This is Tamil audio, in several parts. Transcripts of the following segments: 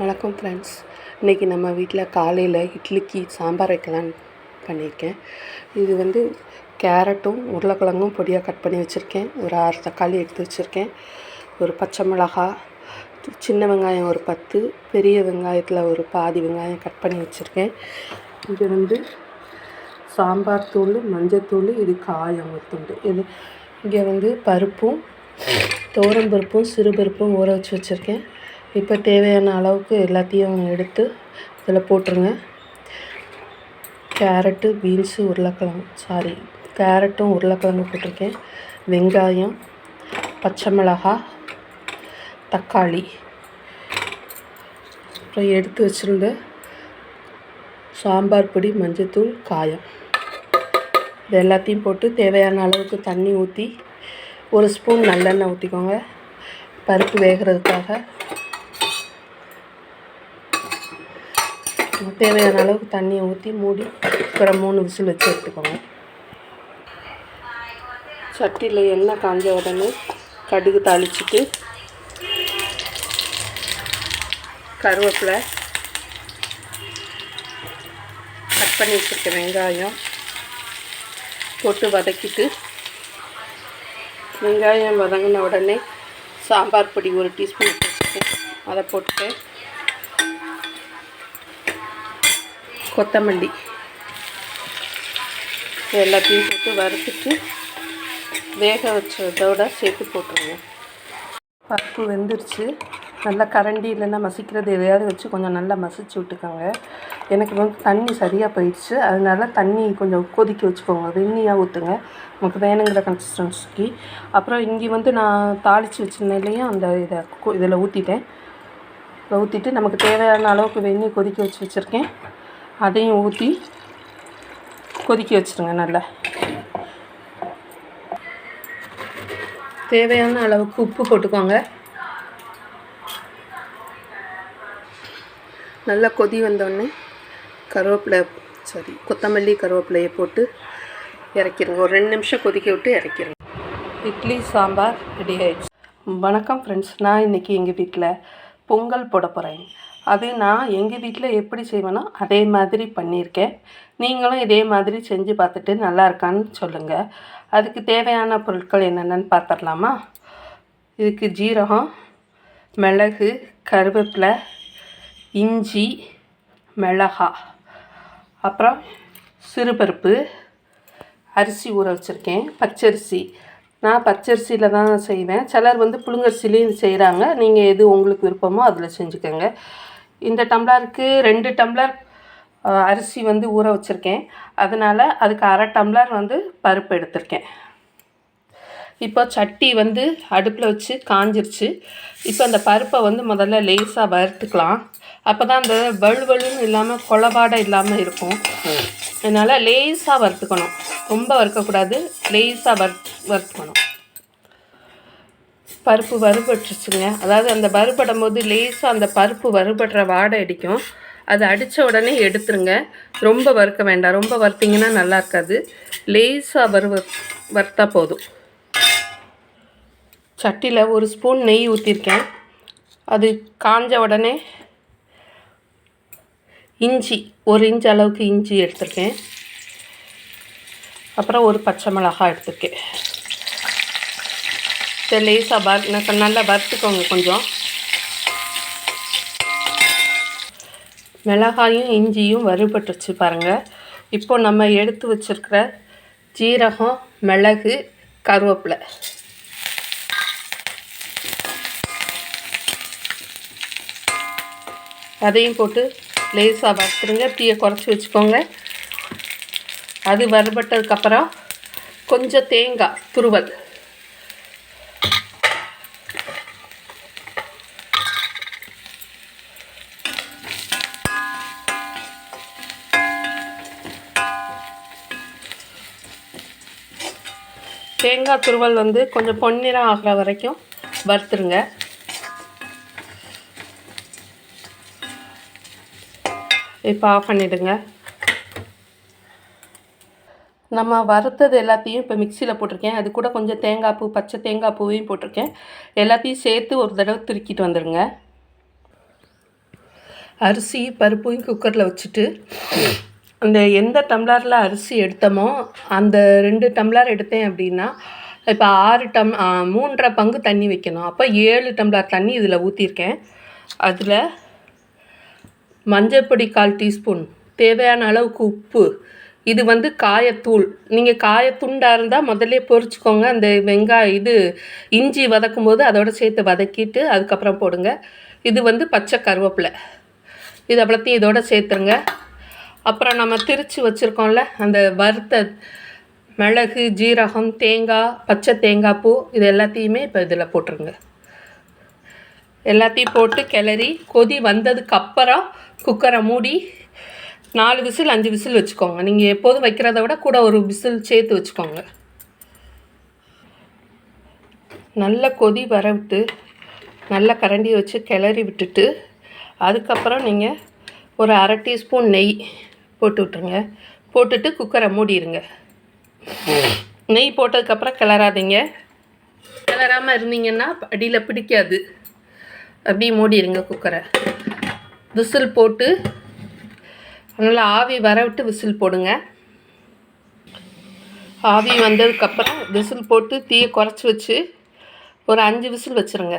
வணக்கம் ஃப்ரெண்ட்ஸ் இன்றைக்கி நம்ம வீட்டில் காலையில் இட்லிக்கு சாம்பார் வைக்கலான்னு பண்ணியிருக்கேன். இது வந்து கேரட்டும் உருளைக்கிழங்கும் பொடியாக கட் பண்ணி வச்சுருக்கேன். ஒரு ஆறு தக்காளி எடுத்து வச்சுருக்கேன். ஒரு பச்சை மிளகா சின்ன வெங்காயம் ஒரு பத்து பெரிய வெங்காயத்தில் ஒரு பாதி வெங்காயம் கட் பண்ணி வச்சுருக்கேன். இது வந்து சாம்பார் தூள் மஞ்சத்தூள் இது காயம் ஒரு துண்டு. இது இங்கே வந்து பருப்பும் துவரம் பருப்பும் சிறுபருப்பும் ஊற வச்சு வச்சுருக்கேன். இப்போ தேவையான அளவுக்கு எல்லாத்தையும் எடுத்து இதில் போட்டுருங்க. கேரட்டு பீன்ஸு உருளைக்கிழங்கு சாரி கேரட்டும் உருளைக்கிழங்கு போட்டிருக்கேன். வெங்காயம் பச்சை மிளகாய் தக்காளி. அப்புறம் எடுத்து வச்சுருந்த சாம்பார் பொடி மஞ்சத்தூள் காயம். இது எல்லாத்தையும் போட்டு தேவையான அளவுக்கு தண்ணி ஊற்றி ஒரு ஸ்பூன் நல்லெண்ணெய் ஊற்றிக்கோங்க பருப்பு வேகிறதுக்காக. தேவையான அளவுக்கு தண்ணியை ஊற்றி மூடி ஒரு மூணு விசில் வச்சு எடுத்துக்கோங்க. சட்டியில் எண்ணெய் காஞ்ச உடனே கடுகு தாளிச்சிட்டு கருவேப்பிலை கட் பண்ணி வச்சுருக்க வெங்காயம் போட்டு வதக்கிட்டு வெங்காயம் வதங்கின உடனே சாம்பார் பொடி ஒரு டீஸ்பூன் வச்சுருக்கேன் அதை போட்டுட்டு கொத்தமல்லி எல்லாத்தையும் போட்டு வறுத்துட்டு வேக வச்சதோட சேர்த்து போட்டுருங்க. பருப்பு வெந்துருச்சு. நல்லா கரண்டி இல்லைன்னா மசிக்கிறது எதையாவது வச்சு கொஞ்சம் நல்லா மசிச்சு விட்டுக்கோங்க. எனக்கு வந்து தண்ணி சரியாக போயிடுச்சு. அதனால தண்ணி கொஞ்சம் கொதிக்க வச்சுக்கோங்க. வெந்நியாக ஊற்றுங்க நமக்கு வேணுங்கிற கன்சிஸ்டன்சிக்கு அப்புறம் இங்கே வந்து நான் தாளித்து வச்சுருந்தேன் இல்லையா அந்த இதை இதில் ஊற்றிட்டேன் ஊற்றிட்டு நமக்கு தேவையான அளவுக்கு வெந்நீர் கொதிக்க வச்சு வச்சுருக்கேன். அதையும் ஊற்றி கொதிக்க வச்சுருங்க நல்லா. தேவையான அளவுக்கு உப்பு போட்டுக்கோங்க. நல்லா கொதி வந்தோடனே கருவேப்பிலை சாரி கொத்தமல்லி கருவேப்பிலையை போட்டு இறக்கிடுங்க ஒரு ரெண்டு நிமிஷம் கொதிக்க விட்டு இறக்கிடுங்க இட்லி சாம்பார் ரெடி ஆயிடுச்சு. வணக்கம் ஃப்ரெண்ட்ஸ் நான் இன்றைக்கி எங்கள் வீட்டில் பொங்கல் போட போகிறேன் அது நான் எங்கள் வீட்டில் எப்படி செய்வேனோ அதே மாதிரி பண்ணியிருக்கேன். நீங்களும் இதே மாதிரி செஞ்சு பார்த்துட்டு நல்லா இருக்கான்னு சொல்லுங்கள் அதுக்கு தேவையான பொருட்கள் என்னென்னு பார்த்துடலாமா? இதுக்கு ஜீரகம் மிளகு கருவேப்பிலை இஞ்சி மிளகா அப்புறம் சிறுபருப்பு அரிசி ஊற வச்சுருக்கேன் பச்சரிசி. நான் பச்சரிசியில் தான் செய்வேன். சிலர் வந்து புழுங்கரிசிலையும் செய்கிறாங்க நீங்கள் எது உங்களுக்கு விருப்பமோ அதில் செஞ்சுக்கோங்க. இந்த டம்ளருக்கு ரெண்டு டம்ளர் அரிசி வந்து ஊற வச்சுருக்கேன். அதனால் அதுக்கு அரை டம்ளர் வந்து பருப்பு எடுத்திருக்கேன். இப்போ சட்டி வந்து அடுப்பில் வச்சு காஞ்சிருச்சு. இப்போ அந்த பருப்பை வந்து முதல்ல லேசாக வறுத்துக்கலாம். அப்போ தான் அந்த வலுவலுன்னு இல்லாமல் கொலபாடை இல்லாமல் இருக்கும். அதனால் லேசாக வறுத்துக்கணும். ரொம்ப வறுக்கக்கூடாது. லேசாக வறு வறுத்துக்கணும். பருப்பு வறுபட்டுருச்சுங்க. அதாவது அந்த வறுபடும் போது லேசாக அந்த பருப்பு வறுபடுற வாடை அடிக்கும். அது அடித்த உடனே எடுத்துருங்க. ரொம்ப வறுக்க வேண்டாம். ரொம்ப வறுத்திங்கன்னா நல்லா இருக்காது. லேசாக வறுவ வறுத்தா போதும். சட்டியில் ஒரு ஸ்பூன் நெய் ஊற்றிருக்கேன் அது காஞ்ச உடனே இஞ்சி ஒரு இன்ச் அளவுக்கு இஞ்சி எடுத்திருக்கேன். அப்புறம் ஒரு பச்சை மிளகாய் எடுத்திருக்கேன். லேசாக வறு நல்லா வறுத்துக்கோங்க கொஞ்சம். மிளகாயும் இஞ்சியும் வறுபட்டுருச்சு பாருங்கள் இப்போ நம்ம எடுத்து வச்சுருக்கிற ஜீரகம் மிளகு கருவேப்பிலை. அதையும் போட்டு லேசாக வறுத்துருங்க. தீயை குறைச்சி வச்சுக்கோங்க. அது வறுபட்டதுக்கப்புறம் கொஞ்சம் தேங்காய் துருவல். தேங்காய் துருவல் வந்து கொஞ்சம் பொன்னிறம் ஆகிற வரைக்கும் வறுத்துருங்க. இப்போ ஆஃப் பண்ணிவிடுங்க நம்ம வறுத்தது எல்லாத்தையும் இப்போ மிக்சியில் போட்டிருக்கேன். அது கூட கொஞ்சம் தேங்காய் பூ பச்சை தேங்காய் பூவையும் போட்டிருக்கேன். எல்லாத்தையும் சேர்த்து ஒரு தடவை திருக்கிட்டு வந்துடுங்க அரிசி பருப்பையும் குக்கரில் வச்சுட்டு அந்த எந்த டம்ளரில் அரிசி எடுத்தோமோ அந்த ரெண்டு டம்ளர் எடுத்தேன் அப்படின்னா இப்போ ஆறு டம் மூன்றரை பங்கு தண்ணி வைக்கணும். அப்போ ஏழு டம்ளர் தண்ணி இதில் ஊற்றிருக்கேன் அதில் மஞ்சப்பொடி கால் டீஸ்பூன் தேவையான அளவுக்கு உப்பு இது வந்து காயத்தூள். நீங்கள் காயத்துண்டாக இருந்தால் முதல்ல பொறிச்சிக்கோங்க அந்த வெங்காயம் இது இஞ்சி வதக்கும் போது அதோட சேர்த்து வதக்கிட்டு அதுக்கப்புறம் போடுங்க. இது வந்து பச்சை கருவேப்பிலை. இது அவ்வளோத்தையும் இதோட சேர்த்துருங்க. அப்புறம் நம்ம திரிச்சு வச்சுருக்கோம்ல அந்த வறுத்த மிளகு ஜீரகம் தேங்காய் பச்சை தேங்காய் பூ இது எல்லாத்தையுமே இப்போ இதில் போட்டுருங்க. எல்லாத்தையும் போட்டு கிளறி கொதி வந்ததுக்கு அப்புறம் குக்கரை மூடி நாலு விசில் அஞ்சு விசில் வச்சுக்கோங்க. நீங்கள் எப்போதும் வைக்கிறத விட கூட ஒரு விசில் சேர்த்து வச்சுக்கோங்க. நல்ல கொதி வர விட்டு நல்ல கரண்டி வச்சு கிளறி விட்டுட்டு அதுக்கப்புறம் நீங்கள் ஒரு அரை டீஸ்பூன் நெய் போட்டு விட்ருங்க போட்டுட்டு குக்கரை மூடிடுங்க நெய் போட்டதுக்கப்புறம் கிளறாதீங்க. கிளறாமல் இருந்தீங்கன்னா அடியில் பிடிக்காது. அப்படியே மூடிடுங்க குக்கரை. விசில் போட்டு நல்லா ஆவி வர விட்டு விசில் போடுங்க. ஆவி வந்ததுக்கப்புறம் விசில் போட்டு தீயை குறைச்சி வச்சு ஒரு அஞ்சு விசில் வச்சுருங்க.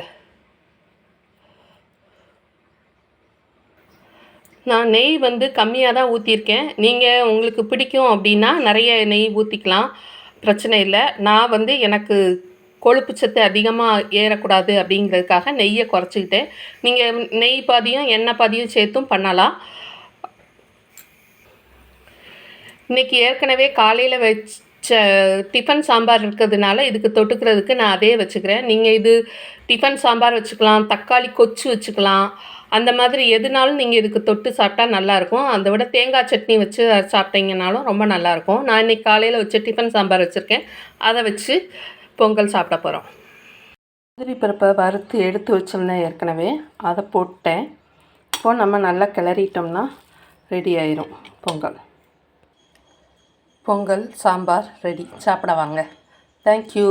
நான் நெய் வந்து கம்மியாக தான் ஊற்றிருக்கேன் நீங்கள் உங்களுக்கு பிடிக்கும் அப்படின்னா நிறைய நெய் ஊற்றிக்கலாம் பிரச்சனை இல்லை. நான் வந்து எனக்கு கொழுப்பு சத்து அதிகமாக ஏறக்கூடாது அப்படிங்கிறதுக்காக நெய்யை குறைச்சிக்கிட்டேன். நீங்கள் நெய் பாதியும் எண்ணெய் பாதியும் சேர்த்தும் பண்ணலாம். இன்னைக்கு ஏற்கனவே காலையில் வச்சு ச டிஃபன் சாம்பார் இருக்கிறதுனால இதுக்கு தொட்டுக்கிறதுக்கு நான் அதே வச்சுக்கிறேன். நீங்கள் இது டிஃபன் சாம்பார் வச்சுக்கலாம் தக்காளி கொச்சு வச்சுக்கலாம். அந்த மாதிரி எதுனாலும் நீங்கள் இதுக்கு தொட்டு சாப்பிட்டா நல்லாயிருக்கும் அதை விட தேங்காய் சட்னி வச்சு சாப்பிட்டீங்கனாலும் ரொம்ப நல்லாயிருக்கும் நான் இன்னைக்கு காலையில் வச்சு டிஃபன் சாம்பார் வச்சுருக்கேன். அதை வச்சு பொங்கல் சாப்பிட போகிறோம் முந்திரி பருப்பை வறுத்து எடுத்து வச்சுருந்தேன் ஏற்கனவே. அதை போட்டேன். இப்போது நம்ம நல்லா கிளறிட்டோம்னா ரெடி ஆயிரும் பொங்கல். பொங்கல் சாம்பார் ரெடி. சாப்பிட வாங்க. தேங்க்யூ